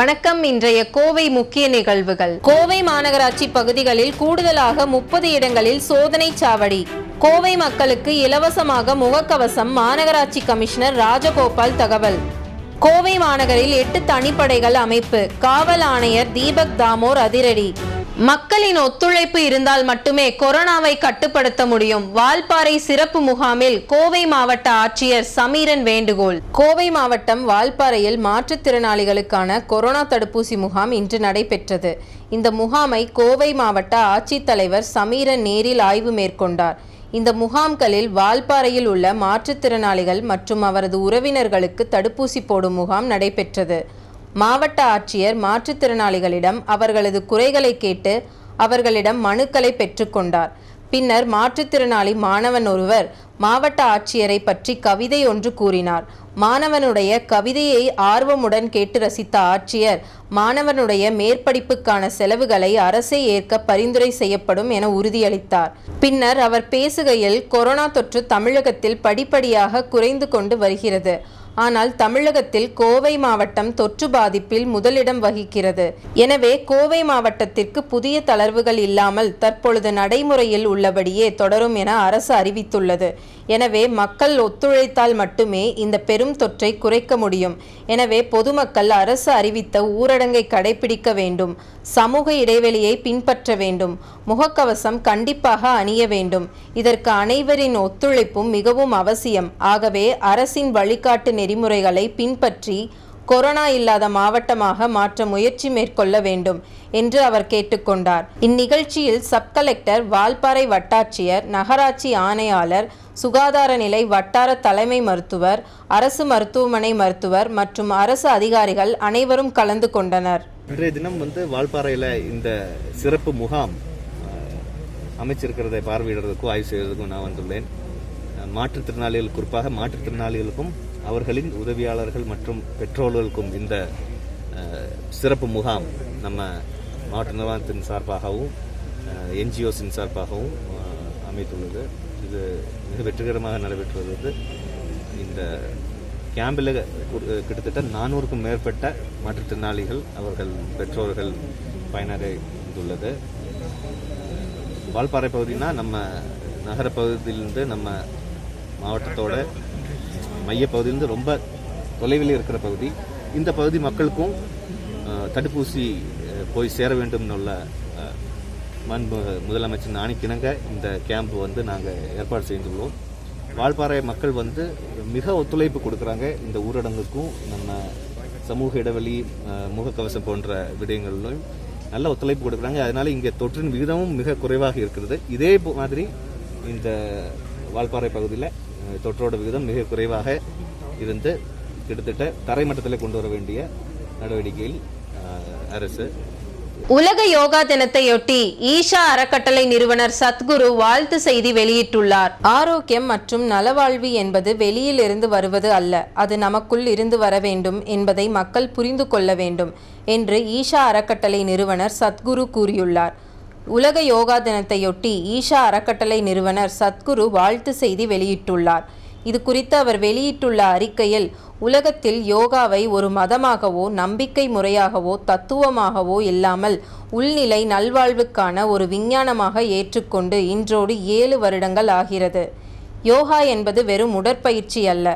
வணக்கம். இன்றைய கோவை முக்கிய நிகழ்வுகள். கோவை மாநகராட்சி பகுதிகளில் கூடுதலாக முப்பது இடங்களில் சோதனை சாவடி. கோவை மக்களுக்கு இலவசமாக முகக்கவசம் மாநகராட்சி கமிஷனர் ராஜகோபால் தகவல். கோவை மாநகரில் எட்டு தனிப்படைகள் அமைப்பு. காவல் ஆணையர் தீபக் தாமோர் அதிரடி. மக்களின் ஒத்துழைப்பு இருந்தால் மட்டுமே கொரோனாவை கட்டுப்படுத்த முடியும். வால்பாறை சிறப்பு முகாமில் கோவை மாவட்ட ஆட்சியர் சமீரன் வேண்டுகோள். கோவை மாவட்டம் வால்பாறையில் மாற்றுத்திறனாளிகளுக்கான கொரோனா தடுப்பூசி முகாம் இன்று நடைபெற்றது. இந்த முகாமை கோவை மாவட்ட ஆட்சித்தலைவர் சமீரன் நேரில் ஆய்வு மேற்கொண்டார். இந்த முகாம்களில் வால்பாறையில் உள்ள மாற்றுத்திறனாளிகள் மற்றும் அவரது உறவினர்களுக்கு தடுப்பூசி போடும் முகாம் நடைபெற்றது. மாவட்ட ஆட்சியர் மாற்றுத்திறனாளிகளிடம் அவர்களது குறைகளை கேட்டு அவர்களிடம் மனுக்களை பெற்றுக்கொண்டார் பின்னர் மாற்றுத்திறனாளி மாணவன் ஒருவர் மாவட்ட ஆட்சியரை பற்றி கவிதை ஒன்று கூறினார். மாணவனுடைய கவிதையை ஆர்வமுடன் கேட்டு ரசித்த ஆட்சியர் மாணவனுடைய மேற்படிப்புக்கான செலவுகளை அரசே ஏற்க பரிந்துரை செய்யப்படும் என உறுதியளித்தார். பின்னர் அவர் பேசுகையில் கொரோனா தொற்று தமிழகத்தில் படிப்படியாக குறைந்து கொண்டு வருகிறது. ஆனால் தமிழகத்தில் கோவை மாவட்டம் தொற்று பாதிப்பில் முதலிடம் வகிக்கிறது. எனவே கோவை மாவட்டத்திற்கு புதிய தளர்வுகள் இல்லாமல் தற்பொழுது நடைமுறையில் உள்ளபடியே தொடரும் என அரசு அறிவித்துள்ளது. எனவே மக்கள் ஒத்துழைத்தால் மட்டுமே இந்த பெரும் தொற்றை குறைக்க முடியும். எனவே பொதுமக்கள் அரசு அறிவித்த ஊரடங்கை கடைபிடிக்க வேண்டும். சமூக இடைவெளியை பின்பற்ற வேண்டும். முகக்கவசம் கண்டிப்பாக அணிய வேண்டும். இதற்கு அனைவரின் ஒத்துழைப்பும் மிகவும் அவசியம். ஆகவே அரசின் வழிகாட்டு நெறிமுறைகளை பின்பற்றி கொரோனா இல்லாத மாவட்டமாக மாற்ற முயற்சி மேற்கொள்ள வேண்டும் என்று அவர் கேட்டுக்கொண்டார். இந்நிகழ்ச்சியில் சப் கலெக்டர் வால்பாறை வட்டாட்சியர் நகராட்சி ஆணையாளர் சுகாதார நிலை வட்டார தலைமை மருத்துவர் அரசு மருத்துவமனை மருத்துவர் மற்றும் அரசு அதிகாரிகள் அனைவரும் கலந்து கொண்டனர். இன்றைய தினம் வந்து வால்பாறையில் இந்த சிறப்பு முகாம் அமைச்சிருக்கிறதை பார்வையிடுறதுக்கும் ஆய்வு செய்வதற்கும் நான் வந்துள்ளேன். மாற்றுத்திறனாளிகள் குறிப்பாக மாற்றுத்திறனாளிகளுக்கும் அவர்களின் உதவியாளர்கள் மற்றும் பெற்றோர்களுக்கும் இந்த சிறப்பு முகாம் நம்ம மாவட்ட நிர்வாகத்தின் சார்பாகவும் என்ஜிஓஸின் சார்பாகவும் அமைத்துள்ளது. இது மிக வெற்றிகரமாக நடைபெற்று வருவது இந்த கேம்பில் கிட்டத்தட்ட நானூறுக்கும் மேற்பட்ட மாற்றுத்திறனாளிகள் அவர்கள் பெற்றோர்கள் பயனடைந்துள்ளது வால்பாறை பகுதினா நம்ம நகர பகுதியிலிருந்து நம்ம மாவட்டத்தோட மையப்பகுதியிலிருந்து ரொம்ப தொலைவில் இருக்கிற பகுதி. இந்த பகுதி மக்களுக்கும் தடுப்பூசி போய் சேர வேண்டும் உள்ள மண்பு முதலமைச்சர் ஆணைக்கிணங்க இந்த கேம்ப் வந்து நாங்கள் ஏற்பாடு செய்துள்ளோம். வால்பாறை மக்கள் வந்து மிக ஒத்துழைப்பு கொடுக்குறாங்க இந்த ஊரடங்குக்கும் நம்ம சமூக இடைவெளி முகக்கவசம் போன்ற விடயங்களிலும் நல்ல ஒத்துழைப்பு கொடுக்குறாங்க. அதனால் இங்கே தொற்றின் விகிதமும் மிக குறைவாக இருக்கிறது. இதே மாதிரி இந்த வால்பாறை பகுதியில் தொற்றோட விகிதம் மிக குறைவாக இருந்து கிட்டத்தட்ட தரைமட்டத்தில் கொண்டு வர வேண்டிய நடவடிக்கையில் அரசு. உலக யோகா தினத்தையொட்டி ஈஷா அறக்கட்டளை நிறுவனர் சத்குரு வாழ்த்து செய்தி வெளியிட்டுள்ளார். ஆரோக்கியம் மற்றும் நலவாழ்வு என்பது வெளியில் இருந்து வருவது அல்ல அது நமக்குள் இருந்து வர வேண்டும் என்பதை மக்கள் புரிந்து கொள்ள வேண்டும் என்று ஈஷா அறக்கட்டளை நிறுவனர் சத்குரு கூறியுள்ளார். உலக யோகா தினத்தையொட்டி ஈஷா அறக்கட்டளை நிறுவனர் சத்குரு வாழ்த்து செய்தி வெளியிட்டுள்ளார். இது குறித்து அவர் வெளியிட்டுள்ள அறிக்கையில் உலகத்தில் யோகாவை ஒரு மதமாகவோ நம்பிக்கை முறையாகவோ தத்துவமாகவோ இல்லாமல் உள்நிலை நல்வாழ்வுக்கான ஒரு விஞ்ஞானமாக ஏற்றுக்கொண்டு இன்றோடு ஏழு வருடங்கள் ஆகிறது. யோகா என்பது வெறும் உடற்பயிற்சி அல்ல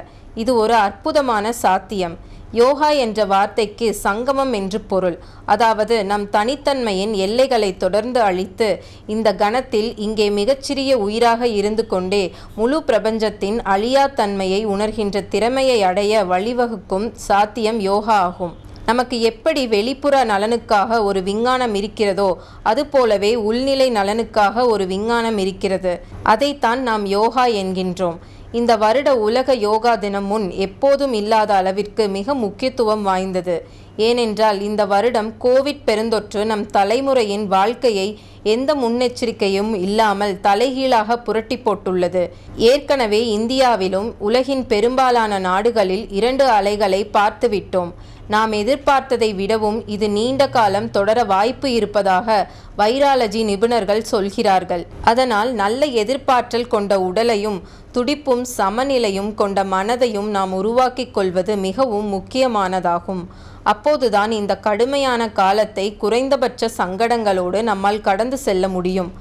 இது ஒரு அற்புதமான சாத்தியம். யோகா என்ற வார்த்தைக்கு சங்கமம் என்று பொருள். அதாவது நம் தனித்தன்மையின் எல்லைகளை தொடர்ந்து அழித்து இந்த கணத்தில் இங்கே மிகச்சிறிய உயிராக இருந்து கொண்டே முழு பிரபஞ்சத்தின் அழியா தன்மையை உணர்கின்ற திறமையை அடைய வழிவகுக்கும் சாத்தியம் யோகா ஆகும். நமக்கு எப்படி வெளிப்புற நலனுக்காக ஒரு விஞ்ஞானம் இருக்கிறதோ அதுபோலவே உள்நிலை நலனுக்காக ஒரு விஞ்ஞானம் இருக்கிறது. அதைத்தான் நாம் யோகா என்கின்றோம். இந்த வருட உலக யோகா தினம் முன் எப்போதும் இல்லாத அளவிற்கு மிக முக்கியத்துவம் வாய்ந்தது. ஏனென்றால் இந்த வருடம் கோவிட் பெருந்தொற்று நம் தலைமுறையின் வாழ்க்கையை எந்த முன்னெச்சரிக்கையும் இல்லாமல் தலைகீழாக புரட்டி போட்டுள்ளது. ஏற்கனவே இந்தியாவிலும் உலகின் பெரும்பாலான நாடுகளில் இரண்டு அலைகளை பார்த்துவிட்டோம். நாம் எதிர்பார்த்ததை விடவும் இது நீண்ட காலம் தொடர வாய்ப்பு இருப்பதாக வைராலஜி நிபுணர்கள் சொல்கிறார்கள். அதனால் நல்ல எதிர்பார்த்தல் கொண்ட உடலையும் துடிப்பும் சமநிலையும் கொண்ட மனதையும் நாம் உருவாக்கிக் கொள்வது மிகவும் முக்கியமானதாகும். அப்போதுதான் இந்த கடுமையான காலத்தை குறைந்தபட்ச சங்கடங்களோடு நம்மால் கடந்து செல்ல முடியும்.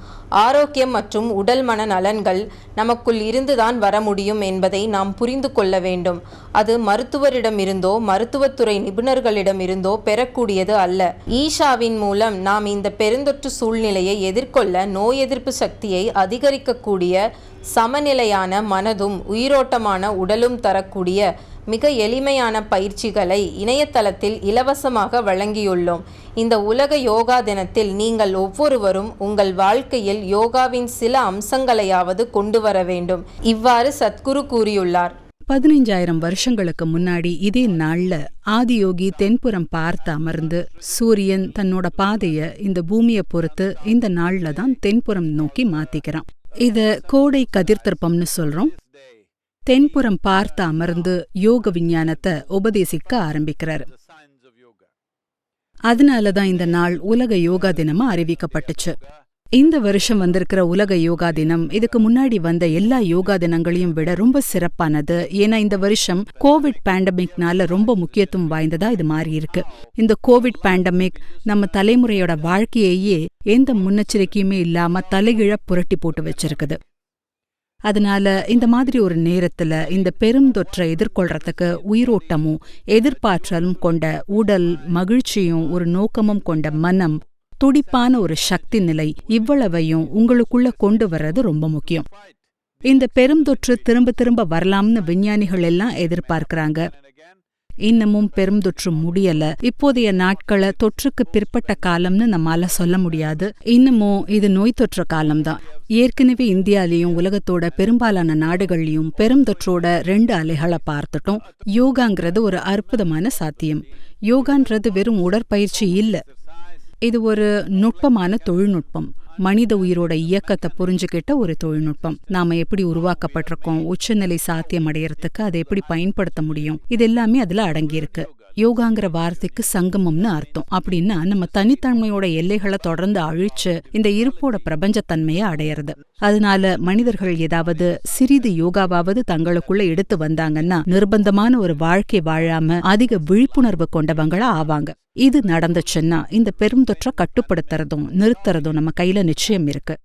ஆரோக்கியம் மற்றும் உடல் மன நலன்கள் நமக்குள் இருந்துதான் வர முடியும் என்பதை நாம் புரிந்து கொள்ள வேண்டும். அது மருத்துவரிடமிருந்தோ மருத்துவத்துறை நிபுணர்களிடமிருந்தோ பெறக்கூடியது அல்ல. ஈஷாவின் மூலம் நாம் இந்த பெருந்தொற்று சூழ்நிலையை எதிர்கொள்ள நோய் எதிர்ப்பு சக்தியை அதிகரிக்கக்கூடிய சமநிலையான மனதும் உயிரோட்டமான உடலும் தரக்கூடிய மிக எளிமையான பயிற்சிகளை இணையதளத்தில் இலவசமாக வழங்கியுள்ளோம். இந்த உலக யோகா தினத்தில் நீங்கள் ஒவ்வொருவரும் உங்கள் வாழ்க்கையில் யோகாவின் சில அம்சங்களையாவது கொண்டு வர வேண்டும். இவ்வாறு சத்குரு கூறியுள்ளார். பதினைஞ்சாயிரம் வருஷங்களுக்கு முன்னாடி இதே நாள்ல ஆதியோகி தென்புறம் பார்த்து அமர்ந்து சூரியன் தன்னோட பாதைய இந்த பூமியை பொறுத்து இந்த நாள்ல தான் தென்புறம் நோக்கி மாத்திக்கிறான். இத கோடை கதிர்த்திருப்பம்னு சொல்றோம். தென்புறம் பார்த்து அமர்ந்து யோக விஞ்ஞானத்தை உபதேசிக்க ஆரம்பிக்கிறாரு. அதனாலதான் இந்த நாள் உலக யோகா தினமா அறிவிக்கப்பட்டுச்சு. இந்த வருஷம் வந்திருக்கிற உலக யோகா தினம் இதுக்கு முன்னாடி வந்த எல்லா யோகா தினங்களையும் விட ரொம்ப சிறப்பானது. ஏன்னா இந்த வருஷம் கோவிட் பேண்டமிக்னால ரொம்ப முக்கியத்துவம் வாய்ந்ததா இது மாறி இருக்கு. இந்த கோவிட் பேண்டமிக் நம்ம தலைமுறையோட வாழ்க்கையையே எந்த முன்னெச்சரிக்கையுமே இல்லாம தலைகிழ புரட்டி போட்டு வச்சிருக்குது. அதனால இந்த மாதிரி ஒரு நேரத்துல இந்த பெரும் தொற்றை எதிர்கொள்றதுக்கு உயிரோட்டமும் எதிர்பார்த்தலும் கொண்ட உடல் மகிழ்ச்சியும் ஒரு நோக்கமும் கொண்ட மனம் துடிப்பான ஒரு சக்தி நிலை இவ்வளவையும் உங்களுக்குள்ள கொண்டு வர்றது ரொம்ப முக்கியம். இந்த பெருந்தொற்று திரும்ப திரும்ப வரலாம்னு விஞ்ஞானிகள் எல்லாம் எதிர்பார்க்கிறாங்க. இன்னமும் பெருந்தொற்று முடியல. இப்போதைய நாட்கள தொற்றுக்கு பிற்பட்ட காலம்னு நம்மால சொல்ல முடியாது. இன்னமும் இது நோய் தொற்று காலம்தான். ஏற்கனவே இந்தியாலையும் உலகத்தோட பெரும்பாலான நாடுகள்லயும் பெருந்தொற்றோட ரெண்டு அலைகளை பார்த்துட்டோம். யோகாங்கிறது ஒரு அற்புதமான சாத்தியம். யோகான்றது வெறும் உடற்பயிற்சி இல்ல. இது ஒரு நுட்பமான தொழில்நுட்பம். மனித உயிரோட இயக்கத்தை புரிஞ்சுக்கிட்ட ஒரு தொழில்நுட்பம். நாம எப்படி உருவாக்கப்பட்டிருக்கோம் உச்சநிலை சாத்தியம் அடையறதுக்கு அதை எப்படி பயன்படுத்த முடியும் இது எல்லாமே அதுல அடங்கியிருக்கு. யோகாங்கிற வார்த்தைக்கு சங்கமம்னு அர்த்தம். அப்படின்னா நம்ம தனித்தன்மையோட எல்லைகளை தொடர்ந்து அழிச்சு இந்த இருப்போட பிரபஞ்சத்தன்மையை அடையிறது. அதனால மனிதர்கள் ஏதாவது சிறிது யோகாவாவது தங்களுக்குள்ள எடுத்து வந்தாங்கன்னா நிர்பந்தமான ஒரு வாழ்க்கை வாழாம அதிக விழிப்புணர்வு கொண்டவங்களா ஆவாங்க. இது நடந்துச்சுன்னா இந்த பெருந்தொற்றை கட்டுப்படுத்துறதும் நிறுத்துறதும் நம்ம கையில நிச்சயம் இருக்கு.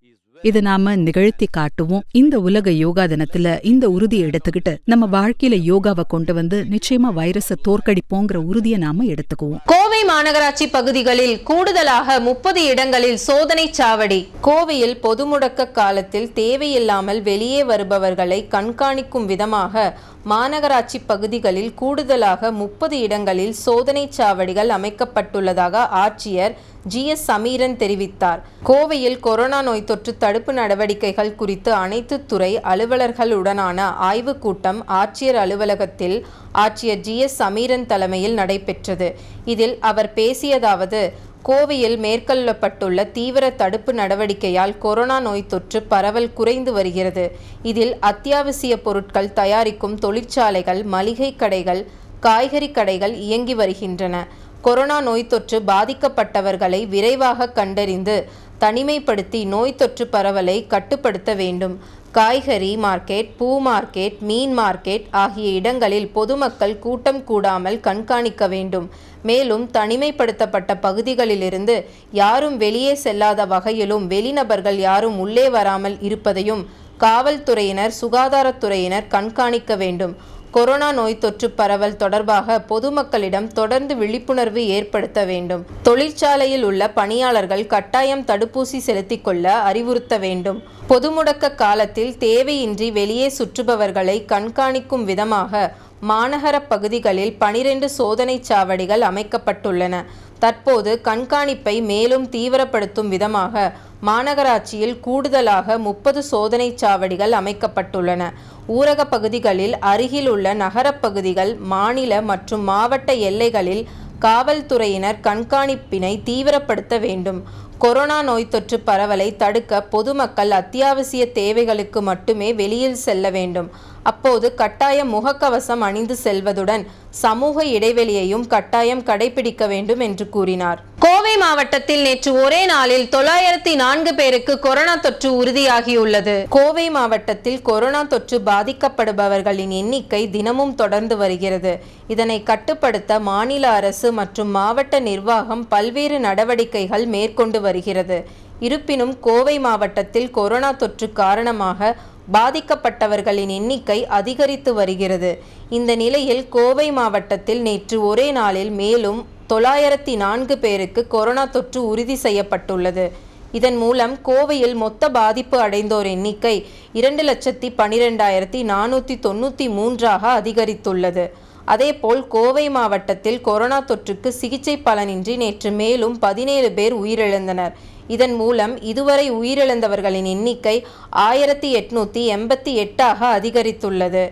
இது நாம நிகழ்த்தி காட்டுவோம். இந்த உலக யோகா தினத்துல இந்த உறுதியை எடுத்துக்கிட்டு நம்ம வாழ்க்கையில யோகாவை கொண்டு வந்து நிச்சயமா வைரஸை தோற்கடிப்போங்கிற உறுதியை நாம எடுத்துக்குவோம். கோவை மாநகராட்சி பகுதிகளில் கூடுதலாக முப்பது இடங்களில் சோதனை சாவடி. கோவையில் பொது முடக்க காலத்தில் தேவையில்லாமல் வெளியே வருபவர்களை கண்காணிக்கும் விதமாக மாநகராட்சி பகுதிகளில் கூடுதலாக முப்பது இடங்களில் சோதனை சாவடிகள் அமைக்கப்பட்டுள்ளதாக ஆட்சியர் ஜி எஸ் சமீரன் தெரிவித்தார். கோவையில் கொரோனா நோய் தொற்று தடுப்பு நடவடிக்கைகள் குறித்து அனைத்து துறை அலுவலர்களுடனான ஆய்வுக் கூட்டம் ஆட்சியர் அலுவலகத்தில் ஆட்சியர் ஜி எஸ் சமீரன் தலைமையில் நடைபெற்றது. இதில் அவர் பேசியதாவது கோவையில் மேற்கொள்ளப்பட்டுள்ள தீவிர தடுப்பு நடவடிக்கையால் கொரோனா நோய் தொற்று பரவல் குறைந்து வருகிறது. இதில் அத்தியாவசிய பொருட்கள் தயாரிக்கும் தொழிற்சாலைகள் மளிகை கடைகள் காய்கறி கடைகள் இயங்கி வருகின்றன. கொரோனா நோய் தொற்று பாதிக்கப்பட்டவர்களை விரைவாக கண்டறிந்து தனிமைப்படுத்தி நோய் தொற்று பரவலை கட்டுப்படுத்த வேண்டும். காய்கறி மார்க்கெட் பூ மார்க்கெட் மீன் மார்க்கெட் ஆகிய இடங்களில் பொதுமக்கள் கூட்டம் கூடாமல் கண்காணிக்க வேண்டும். மேலும் தனிமைப்படுத்தப்பட்ட பகுதிகளிலிருந்து யாரும் வெளியே செல்லாத வகையிலும் வெளிநபர்கள் யாரும் உள்ளே வராமல் இருப்பதையும் காவல்துறையினர் சுகாதாரத்துறையினர் கண்காணிக்க வேண்டும். கொரோனா நோய் தொற்று பரவல் தொடர்பாக பொதுமக்களிடம் தொடர்ந்து விழிப்புணர்வு ஏற்படுத்த வேண்டும். தொழிற்சாலையில் உள்ள பணியாளர்கள் கட்டாயம் தடுப்பூசி செலுத்திக் கொள்ள அறிவுறுத்த வேண்டும். பொது முடக்க காலத்தில் தேவையின்றி வெளியே சுற்றுபவர்களை கண்காணிக்கும் விதமாக மாநகர பகுதிகளில் பனிரெண்டு சோதனை சாவடிகள் அமைக்கப்பட்டுள்ளன. தற்போது கண்காணிப்பை மேலும் தீவிரப்படுத்தும் விதமாக மாநகராட்சியில் கூடுதலாக முப்பது சோதனை சாவடிகள் அமைக்கப்பட்டுள்ளன. ஊரக பகுதிகளில் அருகில் உள்ள நகரப் பகுதிகள் மாநில மற்றும் மாவட்ட எல்லைகளில் காவல்துறையினர் கண்காணிப்பினை தீவிரப்படுத்த வேண்டும். கொரோனா நோய் தொற்று பரவலை தடுக்க பொதுமக்கள் அத்தியாவசிய தேவைகளுக்கு மட்டுமே வெளியில் செல்ல வேண்டும். அப்போது கட்டாயம் முகக்கவசம் அணிந்து செல்வதுடன் சமூக இடைவெளியையும் கட்டாயம் கடைபிடிக்க வேண்டும் என்று கூறினார். கோவை மாவட்டத்தில் நேற்று ஒரே நாளில் தொள்ளாயிரத்தி நான்கு பேருக்கு கொரோனா தொற்று உறுதியாகியுள்ளது. கோவை மாவட்டத்தில் கொரோனா தொற்று பாதிக்கப்படுபவர்களின் எண்ணிக்கை தினமும் தொடர்ந்து வருகிறது. இதனை கட்டுப்படுத்த மாநில அரசு மற்றும் மாவட்ட நிர்வாகம் பல்வேறு நடவடிக்கைகள் மேற்கொண்டு வருகிறது. இருப்பினும் கோவை மாவட்டத்தில் கொரோனா தொற்று காரணமாக பாதிக்கப்பட்டவர்களின் எண்ணிக்கை அதிகரித்து வருகிறது. இந்த நிலையில் கோவை மாவட்டத்தில் நேற்று ஒரே நாளில் மேலும் தொள்ளாயிரத்தி நான்கு பேருக்கு கொரோனா தொற்று உறுதி செய்யப்பட்டுள்ளது. இதன் மூலம் கோவையில் மொத்த பாதிப்பு அடைந்தோர் எண்ணிக்கை இரண்டு லட்சத்தி பனிரெண்டாயிரத்தி நானூற்றி தொண்ணூற்றி மூன்றாக அதிகரித்துள்ளது. அதேபோல் கோவை மாவட்டத்தில் கொரோனா தொற்றுக்கு சிகிச்சை பலனின்றி நேற்று மேலும் பதினேழு பேர் உயிரிழந்தனர். இதன் மூலம் இதுவரை உயிரிழந்தவர்களின் எண்ணிக்கை ஆயிரத்தி எட்நூத்தி எண்பத்தி எட்டாக அதிகரித்துள்ளது.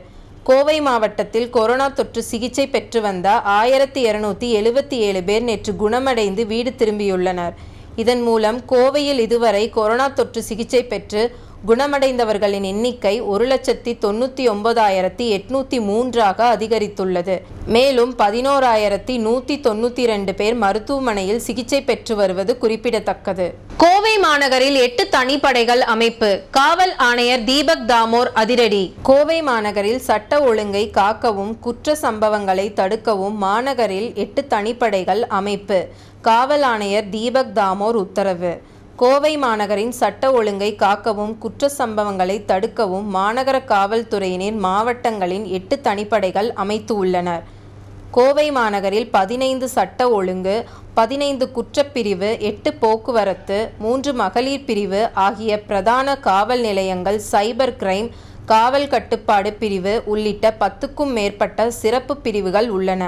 கோவை மாவட்டத்தில் கொரோனா தொற்று சிகிச்சை பெற்று வந்த ஆயிரத்தி இருநூத்தி எழுபத்தி ஏழு பேர் நேற்று குணமடைந்து வீடு திரும்பியுள்ளனர். இதன் மூலம் கோவையில் இதுவரை கொரோனா தொற்று சிகிச்சை பெற்று குணமடைந்தவர்களின் எண்ணிக்கை ஒரு லட்சத்தி தொண்ணூற்றி ஒன்பதாயிரத்தி எட்நூத்தி மூன்றாக அதிகரித்துள்ளது. மேலும் பதினோராயிரத்தி நூற்றி தொண்ணூற்றி ரெண்டு பேர் மருத்துவமனையில் சிகிச்சை பெற்று வருவது குறிப்பிடத்தக்கது. கோவை மாநகரில் எட்டு தனிப்படைகள் அமைப்பு. காவல் ஆணையர் தீபக் தாமோர் அதிரடி. கோவை மாநகரில் சட்ட ஒழுங்கை காக்கவும் குற்ற சம்பவங்களை தடுக்கவும் மாநகரில் எட்டு தனிப்படைகள் அமைப்பு. காவல் ஆணையர் தீபக் தாமோர் உத்தரவு. கோவை மாநகரின் சட்ட ஒழுங்கை காக்கவும் குற்ற சம்பவங்களை தடுக்கவும் மாநகர காவல்துறையினர் மாவட்டங்களின் எட்டு தனிப்படைகள் அமைத்து உள்ளனர். கோவை மாநகரில் பதினைந்து சட்ட ஒழுங்கு பதினைந்து குற்றப்பிரிவு எட்டு போக்குவரத்து மூன்று மகளிர் பிரிவு ஆகிய பிரதான காவல் நிலையங்கள் சைபர் கிரைம் காவல் கட்டுப்பாடு பிரிவு உள்ளிட்ட பத்துக்கும் மேற்பட்ட சிறப்பு பிரிவுகள் உள்ளன.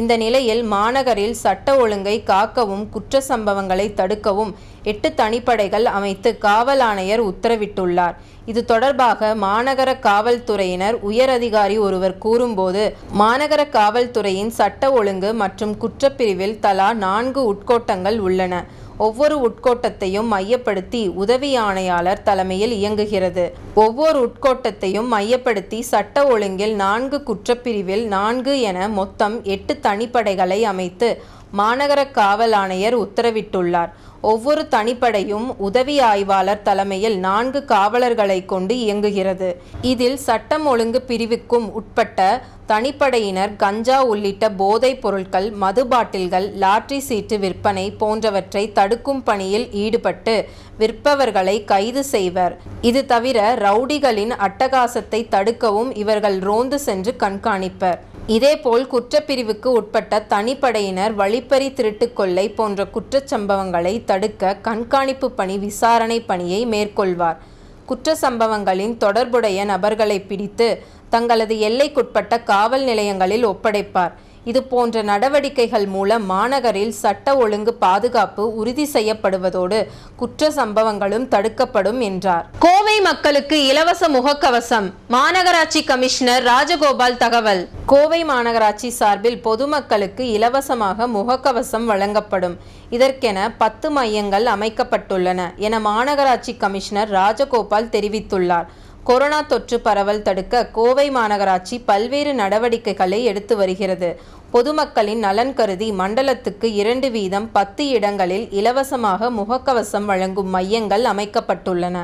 இந்த நிலையில் மாநகரில் சட்ட ஒழுங்கை காக்கவும் குற்ற சம்பவங்களை தடுக்கவும் எட்டு தனிப்படைகள் அமைத்து காவல் ஆணையர் உத்தரவிட்டுள்ளார். இது தொடர்பாக மாநகர காவல்துறையினர் உயர் அதிகாரி ஒருவர் கூறும்போது மாநகர காவல்துறையின் சட்ட ஒழுங்கு மற்றும் குற்றப்பிரிவில் தலா நான்கு உட்கோட்டங்கள் உள்ளன. ஒவ்வொரு உட்கோட்டத்தையும் மையப்படுத்தி உதவி ஆணையாளர் தலைமையில் இயங்குகிறது. ஒவ்வொரு உட்கோட்டத்தையும் மையப்படுத்தி சட்ட ஒழுங்கில் நான்கு குற்றப்பிரிவில் நான்கு என மொத்தம் எட்டு தனிப்படைகளை அமைத்து மாநகர காவல் ஆணையர் உத்தரவிட்டுள்ளார். ஒவ்வொரு தனிப்படையும் உதவி ஆய்வாளர் தலைமையில் நான்கு காவலர்களை கொண்டு இயங்குகிறது. இதில் சட்டம் ஒழுங்கு பிரிவுக்கும் உட்பட்ட தனிப்படையினர் கஞ்சா உள்ளிட்ட போதைப் பொருட்கள் மது பாட்டில்கள் லாட்டரி சீட்டு விற்பனை போன்றவற்றை தடுக்கும் பணியில் ஈடுபட்டு விற்பவர்களை கைது செய்வர். இது தவிர ரவுடிகளின் அட்டகாசத்தை தடுக்கவும் இவர்கள் ரோந்து சென்று கண்காணிப்பர். இதேபோல் குற்றப்பிரிவுக்கு உட்பட்ட தனிப்படையினர் வழிப்பறி திருட்டுக்கொள்ளை போன்ற குற்றச்சம்பவங்களை தடுக்க கண்காணிப்பு பணி விசாரணை பணியை மேற்கொள்வார். குற்ற சம்பவங்களின் தொடர்புடைய நபர்களை பிடித்து தங்களது எல்லைக்குட்பட்ட காவல் நிலையங்களில் ஒப்படைப்பார். இது போன்ற நடவடிக்கைகள் மூலம் மாநகரில் சட்ட ஒழுங்கு பாதுகாப்பு உறுதி செய்யப்படுவதோடு குற்ற சம்பவங்களும் தடுக்கப்படும் என்றார். கோவை மக்களுக்கு இலவச முகக்கவசம் மாநகராட்சி கமிஷனர் ராஜகோபால் தகவல். கோவை மாநகராட்சி சார்பில் பொதுமக்களுக்கு இலவசமாக முகக்கவசம் வழங்கப்படும். இதற்கென பத்து மையங்கள் அமைக்கப்பட்டுள்ளன என மாநகராட்சி கமிஷனர் ராஜகோபால் தெரிவித்துள்ளார். கொரோனா தொற்று பரவல் தடுக்க கோவை மாநகராட்சி பல்வேறு நடவடிக்கைகளை எடுத்து வருகிறது. பொதுமக்களின் நலன் கருதி மண்டலத்துக்கு இரண்டு வீதம் பத்து இடங்களில் இலவசமாக முகக்கவசம் வழங்கும் மையங்கள் அமைக்கப்பட்டுள்ளன.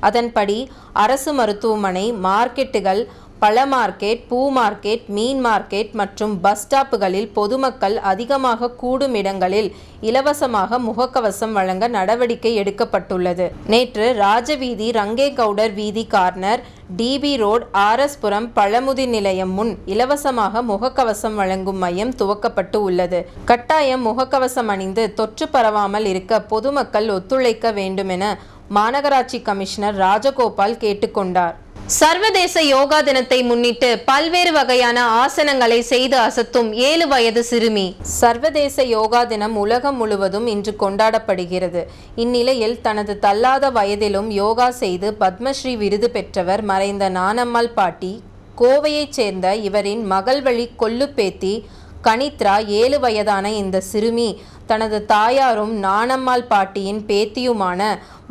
அதன்படி அரசு மருத்துவமனை மார்க்கெட்டுகள் பழ மார்க்கெட் பூ மார்க்கெட் மீன் மார்க்கெட் மற்றும் பஸ் ஸ்டாப்புகளில் பொதுமக்கள் அதிகமாக கூடும் இடங்களில் இலவசமாக முகக்கவசம் வழங்க நடவடிக்கை எடுக்கப்பட்டுள்ளது. நேற்று ராஜவீதி ரங்கேகவுடர் வீதி கார்னர் டிபி ரோட் ஆர்எஸ்புரம் பழமுதிர் நிலையம் முன் இலவசமாக முகக்கவசம் வழங்கும் மையம் துவக்கப்பட்டு உள்ளது. கட்டாயம் முகக்கவசம் அணிந்து தொற்று பரவாமல் இருக்க பொதுமக்கள் ஒத்துழைக்க வேண்டுமென மாநகராட்சி கமிஷனர் ராஜகோபால் கேட்டுக்கொண்டார். சர்வதேச யோகா தினத்தை முன்னிட்டு பல்வேறு வகையான ஆசனங்களை செய்து அசத்தும் ஏழு வயது சிறுமி. சர்வதேச யோகா தினம் உலகம் முழுவதும் இன்று கொண்டாடப்படுகிறது. இந்நிலையில் தனது தள்ளாத வயதிலும் யோகா செய்து பத்மஸ்ரீ விருது பெற்றவர் மறைந்த நானம்மாள் பாட்டி. கோவையைச் சேர்ந்த இவரின் மகள் வழி கொல்லுப்பேத்தி கனித்ரா ஏழு வயதான இந்த சிறுமி தனது தாயாரும் நானம்மாள் பாட்டியின் பேத்தியுமான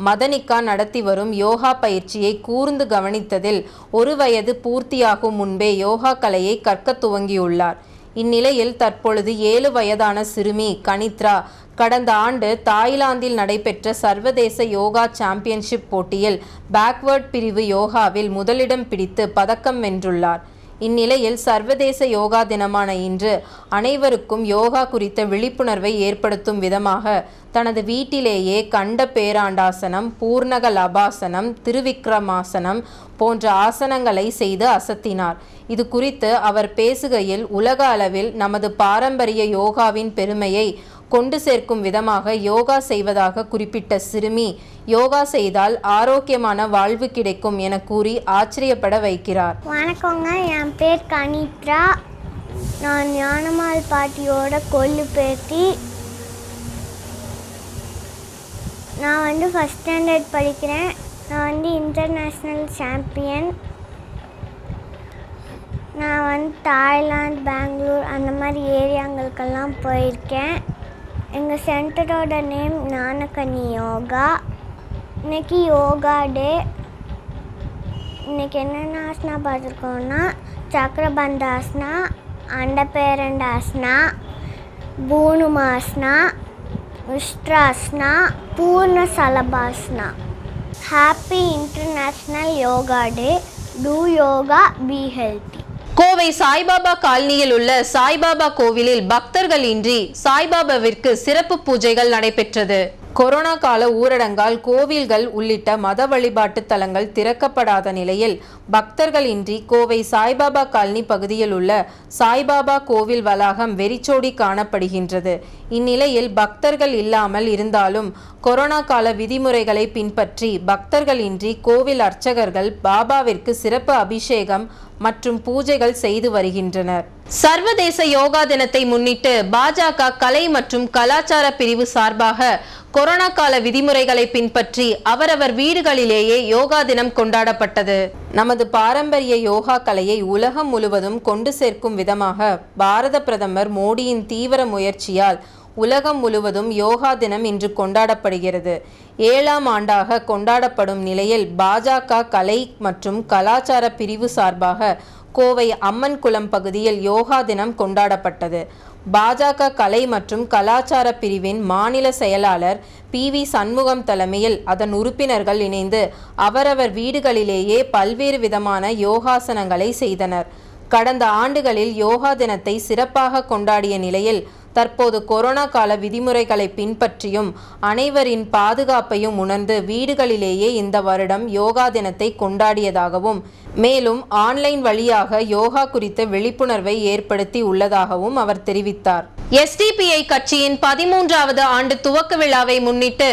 மதனிகா நடத்தி வரும் யோகா பயிற்சியை கூர்ந்து கவனித்ததில் ஒரு வயது பூர்த்தியாகும் முன்பே யோகா கலையை கற்க துவங்கியுள்ளார். இந்நிலையில் தற்பொழுது ஏழு வயதான சிறுமி கனித்ரா கடந்த ஆண்டு தாய்லாந்தில் நடைபெற்ற சர்வதேச யோகா சாம்பியன்ஷிப் போட்டியில் பேக்வேர்ட் பிரிவு யோகாவில் முதலிடம் பிடித்து பதக்கம் வென்றுள்ளார். இந்நிலையில் சர்வதேச யோகா தினமான இன்று அனைவருக்கும் யோகா குறித்த விழிப்புணர்வை ஏற்படுத்தும் விதமாக தனது வீட்டிலேயே கண்ட பேராண்டாசனம் பூர்ணக லபாசனம் திருவிக்ரமாசனம் போன்ற ஆசனங்களை செய்து அசத்தினார். இது குறித்து அவர் பேசுகையில் உலக அளவில் நமது பாரம்பரிய யோகாவின் பெருமையை கொண்டு சேர்க்கும் விதமாக யோகா செய்வதாக குறிப்பிட்ட சிறுமி யோகா செய்தால் ஆரோக்கியமான வாழ்வு கிடைக்கும் என கூறி ஆச்சரியப்பட வைக்கிறார். வணக்கங்க என் பேர் கனித்ரா. நான் ஞானமால் பாட்டியோட கொல்லு பேத்தி. நான் வந்து ஃபஸ்ட் ஸ்டாண்டர்ட் படிக்கிறேன். நான் வந்து இன்டர்நேஷ்னல் சாம்பியன் நான் வந்து தாய்லாந்து பெங்களூர் அந்த மாதிரி ஏரியாங்களுக்கெல்லாம் போயிருக்கேன். எங்கள் சென்டரோட நேம் ஞானக்கனி யோகா. இன்னைக்கு யோகா டே. இன்னைக்கு என்னென்ன ஆசனா பார்த்துருக்கோம்னா சக்கரபந்தாசனா அண்டபேரண்டாசனா பூனுமாசனா உஷ்ட்ராசனா பூர்ண shalabhasana happy international yoga day do yoga be healthy Kovai Saibaba காலனியில் உள்ள சாய்பாபா கோவிலில் பக்தர்கள் இன்றி சாய்பாபாவிற்கு சிறப்பு பூஜைகள் நடைபெற்றது. கொரோனா கால ஊரடங்கால் கோவில்கள் உள்ளிட்ட மத வழிபாட்டு தலங்கள் திறக்கப்படாத நிலையில் பக்தர்கள் இன்றி கோவை சாய்பாபா காலனி பகுதியில் உள்ள சாய்பாபா கோவில் வளாகம் வெறிச்சோடி காணப்படுகின்றது. இந்நிலையில் பக்தர்கள் இல்லாமல் இருந்தாலும் கொரோனா கால விதிமுறைகளை பின்பற்றி பக்தர்கள் இன்றி கோவில் அர்ச்சகர்கள் பாபாவிற்கு சிறப்பு அபிஷேகம் மற்றும் பூஜைகள் செய்து வருகின்றனர். சர்வதேச யோகா தினத்தை முன்னிட்டு பாஜக கலை மற்றும் கலாச்சார பிரிவு சார்பாக கொரோனா கால விதிமுறைகளை பின்பற்றி அவரவர் வீடுகளிலேயே யோகா தினம் கொண்டாடப்பட்டது. நமது பாரம்பரிய யோகா கலையை உலகம் முழுவதும் கொண்டு சேர்க்கும் விதமாக பாரத பிரதமர் மோடியின் தீவிர முயற்சியால் உலகம் முழுவதும் யோகா தினம் இன்று கொண்டாடப்படுகிறது. ஏழாம் ஆண்டாக கொண்டாடப்படும் நிலையில் பாஜக கலை மற்றும் கலாச்சார பிரிவு சார்பாக கோவை அம்மன் குளம் பகுதியில் யோகா தினம் கொண்டாடப்பட்டது. பாஜக கலை மற்றும் கலாச்சார பிரிவின் மாநில செயலாளர் பி. வி. சண்முகம் தலைமையில் அதன் உறுப்பினர்கள் இணைந்து அவரவர் வீடுகளிலேயே பல்வேறு விதமான யோகாசனங்களை செய்தனர். கடந்த ஆண்டுகளில் யோகா தினத்தை சிறப்பாக கொண்டாடிய நிலையில் தற்போது கொரோனா கால விதிமுறைகளை பின்பற்றியும் அனைவரின் பாதுகாப்பையும் உணர்ந்து வீடுகளிலேயே இந்த வருடம் யோகா தினத்தை கொண்டாடியதாகவும் மேலும் ஆன்லைன் வழியாக யோகா குறித்த விழிப்புணர்வை ஏற்படுத்தி உள்ளதாகவும் அவர் தெரிவித்தார். எஸ்டிபிஐ கட்சியின் பதிமூன்றாவது ஆண்டு துவக்க விழாவை முன்னிட்டு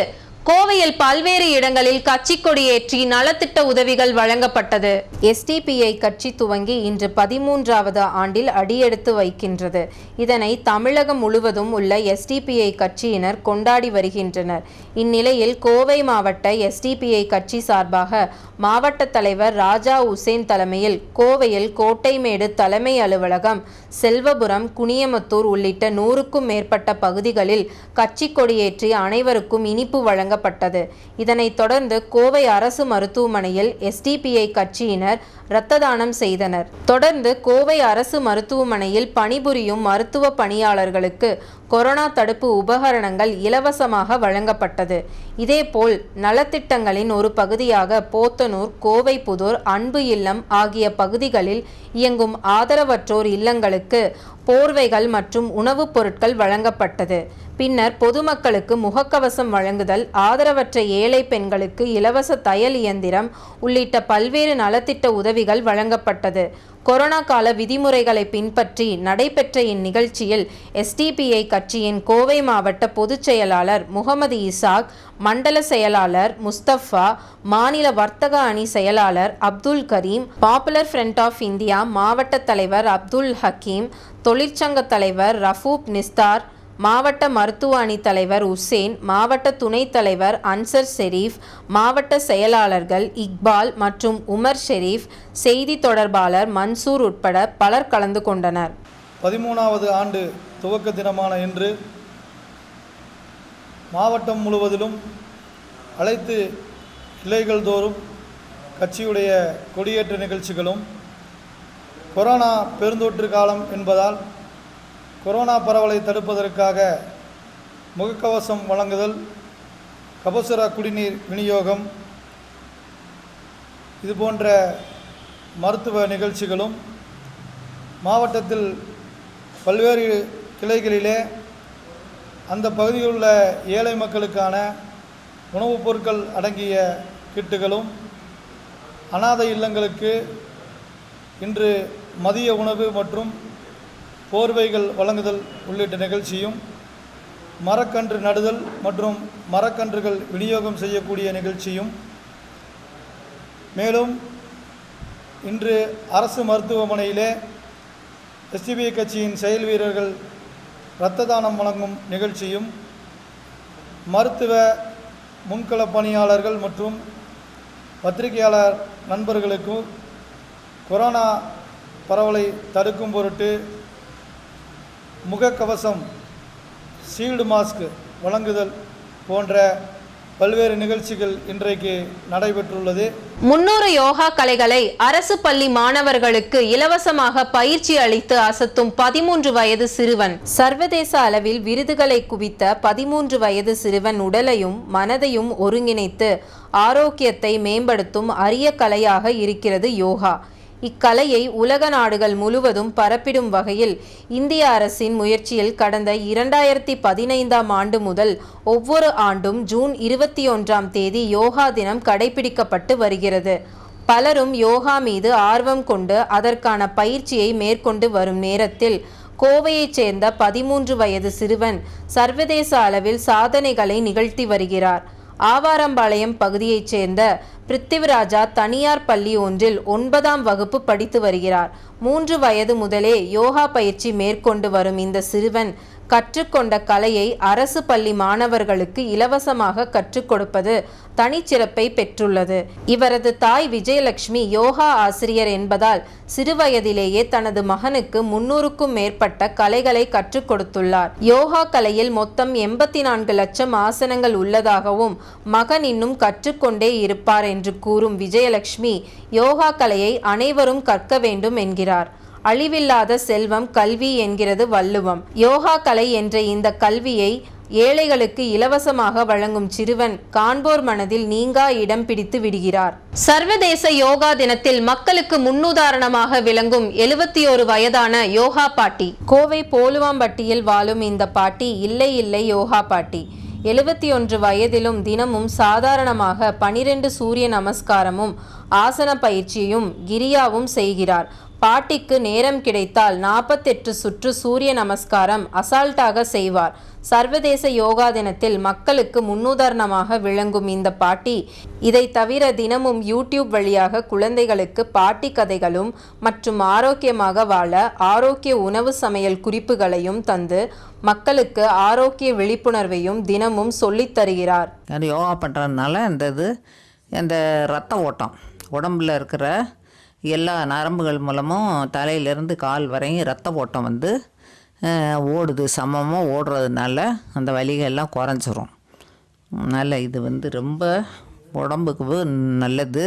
கோவையில் பல்வேறு இடங்களில் கட்சி கொடியேற்றி நலத்திட்ட உதவிகள் வழங்கப்பட்டது. எஸ்டிபிஐ கட்சி துவங்கி இன்று பதிமூன்றாவது ஆண்டில் அடியெடுத்து வைக்கின்றது. இதனை தமிழகம் முழுவதும் உள்ள எஸ்டிபிஐ கட்சியினர் கொண்டாடி வருகின்றனர். இந்நிலையில் கோவை மாவட்ட எஸ்டிபிஐ கட்சி சார்பாக மாவட்ட தலைவர் ராஜா உசேன் தலைமையில் கோவையில் கோட்டைமேடு தலைமை அலுவலகம் செல்வபுரம் குனியமத்தூர் உள்ளிட்ட நூறுக்கும் மேற்பட்ட பகுதிகளில் கட்சி கொடியேற்றி அனைவருக்கும் இனிப்பு வழங்க வழங்கப்பட்டது. இதனைத் தொடர்ந்து கோவை அரசு மருத்துவமனையில் எஸ்டிபிஐ கட்சியினர் இரத்த தானம் செய்தனர். தொடர்ந்து கோவை அரசு மருத்துவமனையில் பணிபுரியும் மருத்துவ பணியாளர்களுக்கு கொரோனா தடுப்பு உபகரணங்கள் இலவசமாக வழங்கப்பட்டது. இதேபோல் நலத்திட்டங்களின் ஒரு பகுதியாக போத்தனூர் கோவைப்புதூர் அன்பு இல்லம் ஆகிய பகுதிகளில் இயங்கும் ஆதரவற்றோர் இல்லங்களுக்கு போர்வைகள் மற்றும் உணவுப் பொருட்கள் வழங்கப்பட்டது. பின்னர் பொதுமக்களுக்கு முகக்கவசம் வழங்குதல் ஆதரவற்ற ஏழை பெண்களுக்கு இலவச தையல் இயந்திரம் உள்ளிட்ட பல்வேறு நலத்திட்ட உதவிகள் வழங்கப்பட்டது. கொரோனா கால விதிமுறைகளை பின்பற்றி நடைபெற்ற இந்நிகழ்ச்சியில் எஸ்டிபிஐ கட்சியின் கோவை மாவட்ட பொதுச் செயலாளர் முகமது இசாக் மண்டல செயலாளர் முஸ்தபா மாநில வர்த்தக அணி செயலாளர் Abdul Karim popular front of India மாவட்ட தலைவர் அப்துல் ஹக்கீம் தொழிற்சங்க தலைவர் ரஃபூப் நிஸ்தார் மாவட்ட மருத்துவ அணி தலைவர் உசேன் மாவட்ட துணைத் தலைவர் அன்சர் ஷெரீப் மாவட்ட செயலாளர்கள் இக்பால் மற்றும் உமர் ஷெரீப் செய்தி தொடர்பாளர் மன்சூர் உட்பட பலர் கலந்து கொண்டனர். பதிமூணாவது ஆண்டு துவக்க தினமான இன்று மாவட்டம் முழுவதிலும் அனைத்து கிளைகள் தோறும் கட்சியுடைய கொடியேற்ற நிகழ்ச்சிகளும் கொரோனா பெருந்தொற்று காலம் என்பதால் கொரோனா பரவலை தடுப்பதற்காக முகக்கவசம் வழங்குதல் கபசுர குடிநீர் விநியோகம் இது போன்ற மருத்துவ நிகழ்ச்சிகளும் மாவட்டத்தில் பல்வேறு கிளைகளிலே அந்த பகுதியில் உள்ள ஏழை மக்களுக்கான உணவுப் பொருட்கள் அடங்கிய கிட்டுகளும் அனாதை இல்லங்களுக்கு இன்று மதிய உணவு மற்றும் போர்வைகள் வழங்குதல் உள்ளிட்ட நிகழ்ச்சியும் மரக்கன்று நடுதல் மற்றும் மரக்கன்றுகள் விநியோகம் செய்யக்கூடிய நிகழ்ச்சியும். மேலும் இன்று அரசு மருத்துவமனையிலே எஸ்டிபிஐ கட்சியின் செயல் வீரர்கள் இரத்த தானம் வழங்கும் நிகழ்ச்சியும் மருத்துவ முன்கள பணியாளர்கள் மற்றும் பத்திரிகையாளர் நண்பர்களுக்கும் கொரோனா பரவலை தடுக்கும் பொருட்டு முகக்கவசம் ஷீல்டு மாஸ்க் வழங்குதல் போன்ற பல்வேறு நிகழ்ச்சிகள் இன்றைக்கு நடைபெற்றுள்ளது. முன்னூறு யோகா கலைகளை அரசு பள்ளி மாணவர்களுக்கு இலவசமாக பயிற்சி அளித்து அசத்தும் பதிமூன்று வயது சிறுவன். சர்வதேச அளவில் விருதுகளை குவித்த பதிமூன்று வயது சிறுவன் உடலையும் மனதையும் ஒருங்கிணைத்து ஆரோக்கியத்தை மேம்படுத்தும் அரிய கலையாக இருக்கிறது யோகா. இக்கலையை உலக நாடுகள் முழுவதும் பரப்பிடும் வகையில் இந்திய அரசின் முயற்சியில் கடந்த இரண்டாயிரத்தி பதினைந்தாம் ஆண்டு முதல் ஒவ்வொரு ஆண்டும் ஜூன் இருபத்தி ஒன்றாம் தேதி யோகா தினம் கடைபிடிக்கப்பட்டு வருகிறது. பலரும் யோகா மீது ஆர்வம் கொண்டு அதற்கான பயிற்சியை மேற்கொண்டு வரும் நேரத்தில் கோவையைச் சேர்ந்த பதிமூன்று வயது சிறுவன் சர்வதேச அளவில் சாதனைகளை நிகழ்த்தி வருகிறார். ஆவாரம்பாளையம் பகுதியைச் சேர்ந்த பிருத்திவிராஜா தனியார் பள்ளி ஒன்றில் ஒன்பதாம் வகுப்பு படித்து வருகிறார். மூன்று வயது முதலே யோகா பயிற்சி மேற்கொண்டு வரும் இந்த சிறுவன் கற்றுக்கொண்ட கலையை அரசு பள்ளி மாணவர்களுக்கு இலவசமாக கற்றுக் கொடுப்பது தனிச்சிறப்பை பெற்றுள்ளது. இவரது தாய் விஜயலட்சுமி யோகா ஆசிரியர் என்பதால் சிறுவயதிலேயே தனது மகனுக்கு முன்னூறுக்கும் மேற்பட்ட கலைகளை கற்றுக் கொடுத்துள்ளார். யோகா கலையில் மொத்தம் எண்பத்தி நான்கு லட்சம் ஆசனங்கள் உள்ளதாகவும் மகன் இன்னும் கற்றுக்கொண்டே இருப்பார் என்று கூறும் விஜயலட்சுமி யோகா கலையை அனைவரும் கற்க வேண்டும் என்கிறார். அழிவில்லாத செல்வம் கல்வி என்கிறது வள்ளுவம். யோகா கலை என்ற இந்த கல்வியை ஏழைகளுக்கு இலவசமாக வழங்கும் சிறுவன் காண்போர் மனதில் நீங்கா இடம் பிடித்து விடுகிறார். சர்வதேச யோகா தினத்தில் மக்களுக்கு முன்னுதாரணமாக விளங்கும் எழுபத்தி ஒரு வயதான யோகா பாட்டி. கோவை போலுவாம்பட்டியில் வாழும் இந்த பாட்டி இல்லை இல்லை யோகா பாட்டி. எழுபத்தி ஒன்று வயதிலும் தினமும் சாதாரணமாக பனிரெண்டு சூரிய நமஸ்காரமும் ஆசன பயிற்சியும் கிரியாவும் செய்கிறார். பாட்டிக்கு நேரம் கிடைத்தால் நாற்பத்தெட்டு சுற்று சூரிய நமஸ்காரம் அசால்ட்டாக செய்வார். சர்வதேச யோகா தினத்தில் மக்களுக்கு முன்னுதாரணமாக விளங்கும் இந்த பாட்டி. இதை தவிர தினமும் யூடியூப் வழியாக குழந்தைகளுக்கு பாட்டி கதைகளும் மற்றும் ஆரோக்கியமாக வாழ ஆரோக்கிய உணவு சமையல் குறிப்புகளையும் தந்து மக்களுக்கு ஆரோக்கிய விழிப்புணர்வையும் தினமும் சொல்லித் தருகிறார். யோகா பண்ணுறதுனால இந்த இது இந்த ரத்த ஓட்டம் உடம்புல இருக்கிற எல்லா நரம்புகள் மூலமும் தலையிலேருந்து கால் வரையும் ரத்த ஓட்டம் வந்து ஓடுது. சமமாக ஓடுறதுனால அந்த வலிகள்லாம் குறைஞ்சிரும். அதனால் இது வந்து ரொம்ப உடம்புக்கு நல்லது.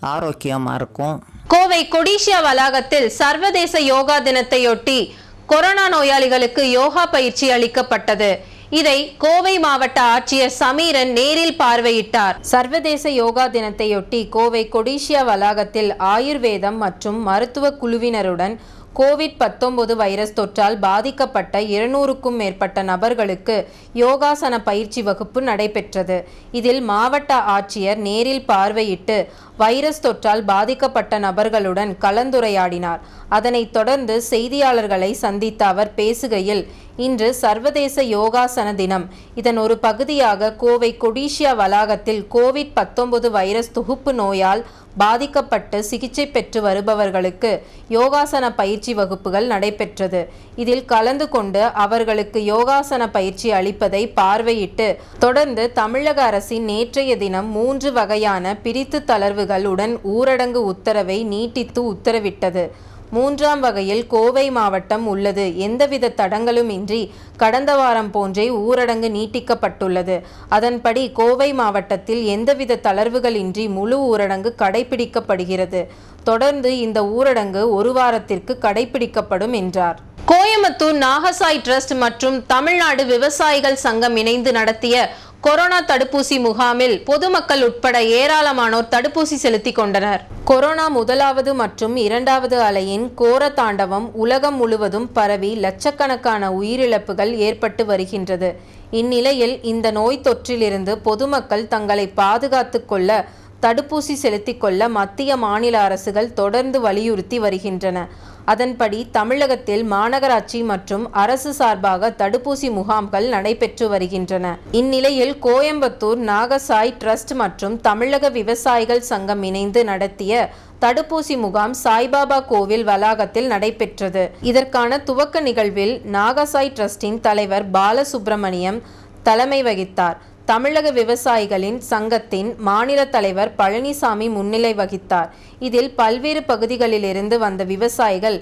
ஆரோக்கியமாக இருக்கும். கோவை கொடிஷியா வளாகத்தில் சர்வதேச யோகா தினத்தையொட்டி கொரோனா நோயாளிகளுக்கு யோகா பயிற்சி அளிக்கப்பட்டது. இதை கோவை மாவட்ட ஆட்சியர் சமீரன் நேரில் பார்வையிட்டார். சர்வதேச யோகா தினத்தையொட்டி கோவை கொடிஷியா வளாகத்தில் ஆயுர்வேதம் மற்றும் மருத்துவ குழுவினருடன் கோவிட் பத்தொன்பது வைரஸ் தொற்றால் பாதிக்கப்பட்ட இருநூறுக்கும் மேற்பட்ட நபர்களுக்கு யோகாசன பயிற்சி வகுப்பு நடைபெற்றது. இதில் மாவட்ட ஆட்சியர் நேரில் பார்வையிட்டு வைரஸ் தொற்றால் பாதிக்கப்பட்ட நபர்களுடன் கலந்துரையாடினார். அதனைத் தொடர்ந்து செய்தியாளர்களை சந்தித்த அவர் பேசுகையில் இன்று சர்வதேச யோகாசன தினம். இதன் ஒரு பகுதியாக கோவை கொடிஷியா வளாகத்தில் கோவிட் பத்தொன்பது வைரஸ் தொகுப்பு நோயால் பாதிக்கப்பட்டு சிகிச்சை பெற்று வருபவர்களுக்கு யோகாசன பயிற்சி வகுப்புகள் நடைபெற்றது. இதில் கலந்து கொண்டு அவர்களுக்கு யோகாசன பயிற்சி அளிப்பதை பார்வையிட்டு தொடர்ந்து தமிழக அரசின் நேற்றைய தினம் மூன்று வகையான பிரித்து தளர்வுகளுடன் ஊரடங்கு உத்தரவை நீட்டித்து உத்தரவிட்டது. மூன்றாம் வகையில் கோவை மாவட்டம் உள்ளது. எந்தவித தடங்களும் இன்றி கடந்த வாரம் போன்றே ஊரடங்கு நீட்டிக்கப்பட்டுள்ளது. அதன்படி கோவை மாவட்டத்தில் எந்தவித தளர்வுகளின்றி முழு ஊரடங்கு கடைபிடிக்கப்படுகிறது. தொடர்ந்து இந்த ஊரடங்கு ஒரு வாரத்திற்கு கடைபிடிக்கப்படும் என்றார். கோயம்புத்தூர் நாகசாய் டிரஸ்ட் மற்றும் தமிழ்நாடு விவசாயிகள் சங்கம் இணைந்து நடத்திய கொரோனா தடுப்பூசி முகாமில் பொதுமக்கள் உட்பட ஏராளமானோர் தடுப்பூசி செலுத்திக் கொண்டனர். கொரோனா முதலாவது மற்றும் இரண்டாவது அலையின் கோர தாண்டவம் உலகம் முழுவதும் பரவி லட்சக்கணக்கான உயிரிழப்புகள் ஏற்பட்டு வருகின்றது. இந்நிலையில் இந்த நோய் தொற்றிலிருந்து பொதுமக்கள் தங்களை பாதுகாத்து கொள்ள தடுப்பூசி செலுத்திக் கொள்ள மத்திய மாநில அரசுகள் தொடர்ந்து வலியுறுத்தி வருகின்றன. அதன்படி தமிழகத்தில் மாநகராட்சி மற்றும் அரசு சார்பாக தடுப்பூசி முகாம்கள் நடைபெற்று வருகின்றன. இந்நிலையில் கோயம்புத்தூர் நாகசாய் ட்ரஸ்ட் மற்றும் தமிழக விவசாயிகள் சங்கம் இணைந்து நடத்திய தடுப்பூசி முகாம் சாய்பாபா கோவில் வளாகத்தில் நடைபெற்றது. இதற்கான துவக்க நிகழ்வில் நாகசாய் ட்ரஸ்டின் தலைவர் பாலசுப்பிரமணியம் தலைமை வகித்தார். தமிழக விவசாயிகளின் சங்கத்தின் மாநில தலைவர் பழனிசாமி முன்னிலை வகித்தார். இதில் பல்வேறு பகுதிகளிலிருந்து வந்த விவசாயிகள்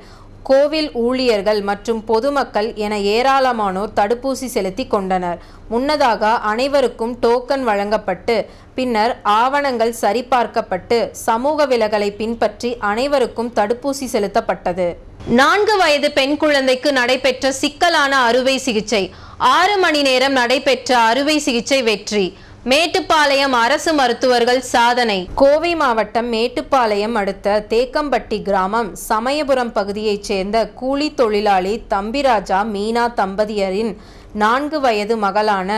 கோவில் ஊழியர்கள் மற்றும் பொதுமக்கள் என ஏராளமானோர் தடுப்பூசி செலுத்தி கொண்டனர். முன்னதாக அனைவருக்கும் டோக்கன் வழங்கப்பட்டு பின்னர் ஆவணங்கள் சரிபார்க்கப்பட்டு சமூக விலகலை பின்பற்றி அனைவருக்கும் தடுப்பூசி செலுத்தப்பட்டது. நான்கு வயது பெண் குழந்தைக்கு நடைபெற்ற சிக்கலான அறுவை சிகிச்சை ஆறு மணி நேரம் நடைபெற்ற அறுவை சிகிச்சை வெற்றி. மேட்டுப்பாளையம் அரசு மருத்துவர்கள் சாதனை. கோவை மாவட்டம் மேட்டுப்பாளையம் அடுத்த தேக்கம்பட்டி கிராமம் சமயபுரம் பகுதியைச் சேர்ந்த கூலி தொழிலாளி தம்பிராஜா மீனா தம்பதியரின் நான்கு வயது மகளான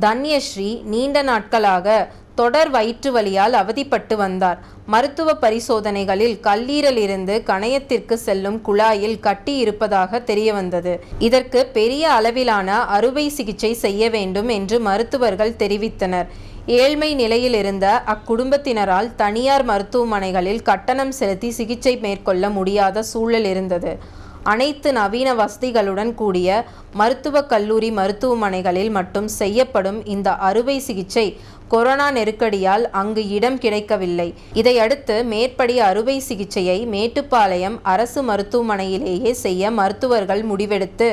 தன்யஸ்ரீ நீண்ட நாட்களாக தொடர் வயிற்று வலியால் அவதிப்பட்டு வந்தார். மருத்துவ பரிசோதனைகளில் கல்லீரலிருந்து கணையத்திற்கு செல்லும் குழாயில் கட்டி இருப்பதாக தெரியவந்தது. இதற்கு பெரிய அளவிலான அறுவை சிகிச்சை செய்ய வேண்டும் என்று மருத்துவர்கள் தெரிவித்தனர். ஏழ்மை நிலையில் இருந்த அக்குடும்பத்தினரால் தனியார் மருத்துவமனைகளில் கட்டணம் செலுத்தி சிகிச்சை மேற்கொள்ள முடியாத சூழல் இருந்தது. அனைத்து நவீன வசதிகளுடன் கூடிய மருத்துவக் கல்லூரி மருத்துவமனைகளில் மட்டும் செய்யப்படும் இந்த அறுவை சிகிச்சை கொரோனா நெருக்கடியால் அங்கு இடம் கிடைக்கவில்லை. இதையடுத்து மேற்படி அறுவை சிகிச்சையை மேட்டுப்பாளையம் அரசு மருத்துவமனையிலேயே செய்ய மருத்துவர்கள் முடிவெடுத்து.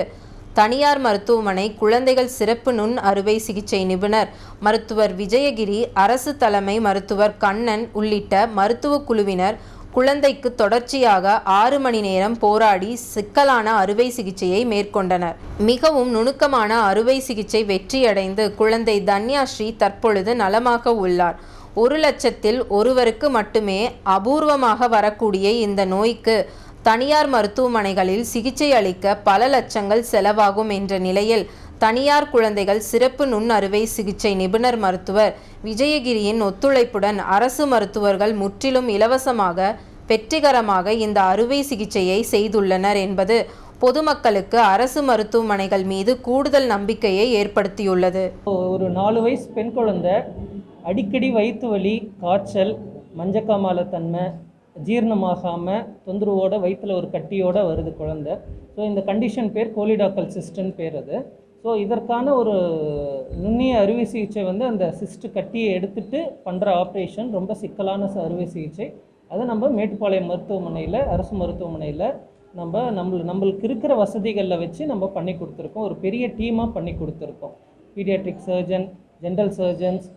தனியார் மருத்துவமனை குழந்தைகள் சிறப்பு நுண் அறுவை சிகிச்சை நிபுணர் மருத்துவர் விஜயகிரி அரசு தலைமை மருத்துவர் கண்ணன் உள்ளிட்ட மருத்துவ குழுவினர் குழந்தைக்கு தொடர்ச்சியாக ஆறு மணி நேரம் போராடி சிக்கலான அறுவை சிகிச்சையை மேற்கொண்டனர். மிகவும் நுணுக்கமான அறுவை சிகிச்சை வெற்றியடைந்து குழந்தை தன்யாஸ்ரீ தற்பொழுது நலமாக உள்ளார். ஒரு லட்சத்தில் ஒருவருக்கு மட்டுமே அபூர்வமாக வரக்கூடிய இந்த நோய்க்கு தனியார் மருத்துவமனைகளில் சிகிச்சை அளிக்க பல லட்சங்கள் செலவாகும் என்ற நிலையில் தனியார் குழந்தைகள் சிறப்பு நுண் அறுவை சிகிச்சை நிபுணர் மருத்துவர் விஜயகிரியின் ஒத்துழைப்புடன் அரசு மருத்துவர்கள் முற்றிலும் இலவசமாக வெற்றிகரமாக இந்த அறுவை சிகிச்சையை செய்துள்ளனர் என்பது பொதுமக்களுக்கு அரசு மருத்துவமனைகள் மீது கூடுதல் நம்பிக்கையை ஏற்படுத்தியுள்ளது. ஒரு நாலு வயசு பெண் குழந்தை அடிக்கடி வயிற்று வலி காய்ச்சல் மஞ்சக்காமால தன்மை ஜீரணமாகாமல் தொந்தரவோட வயிற்றில் ஒரு கட்டியோட வருது குழந்தை. ஸோ இந்த கண்டிஷன் பேர் கோலிடாக்கல் சிஸ்டன் பேர் அது. ஸோ இதற்கான ஒரு நுண்ணிய அறுவை சிகிச்சை வந்து அந்த சிஸ்ட் கட்டியை எடுத்துட்டு பண்ணுற ஆப்ரேஷன் ரொம்ப சிக்கலான அறுவை சிகிச்சை. அதை நம்ம மேட்டுப்பாளையம் மருத்துவமனையில் அரசு மருத்துவமனையில் நம்ம நம்ம நம்மளுக்கு இருக்கிற வசதிகளில் வச்சு நம்ம பண்ணி கொடுத்துருக்கோம். ஒரு பெரிய டீமாக பண்ணி கொடுத்துருக்கோம். Paediatric surgeon general surgeons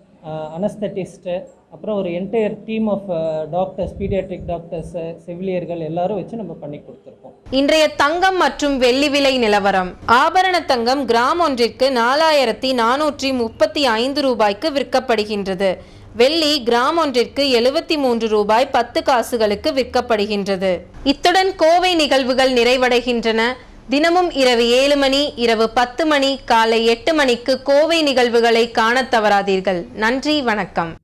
anaesthetist அப்புறம் ஒரு entire team of doctors paediatric doctors செவிலியர்கள் எல்லாரும் வச்சு நம்ம பண்ணி கொடுத்துருக்கோம். இன்றைய தங்கம் மற்றும் வெள்ளி விலை நிலவரம். ஆபரண தங்கம் கிராம் ஒன்றிற்கு நாலாயிரத்தி நானூற்றி முப்பத்தி ஐந்து ரூபாய்க்கு விற்கப்படுகின்றது. வெள்ளி கிராம் ஒன்றிற்கு எழுபத்தி மூன்று ரூபாய் பத்து காசுகளுக்கு விற்கப்படுகின்றது. இத்துடன் கோவை நிகழ்வுகள் நிறைவடைகின்றன. தினமும் இரவு ஏழு மணி இரவு பத்து மணி காலை எட்டு மணிக்கு கோவை நிகழ்வுகளை காணத் தவறாதீர்கள். நன்றி வணக்கம்.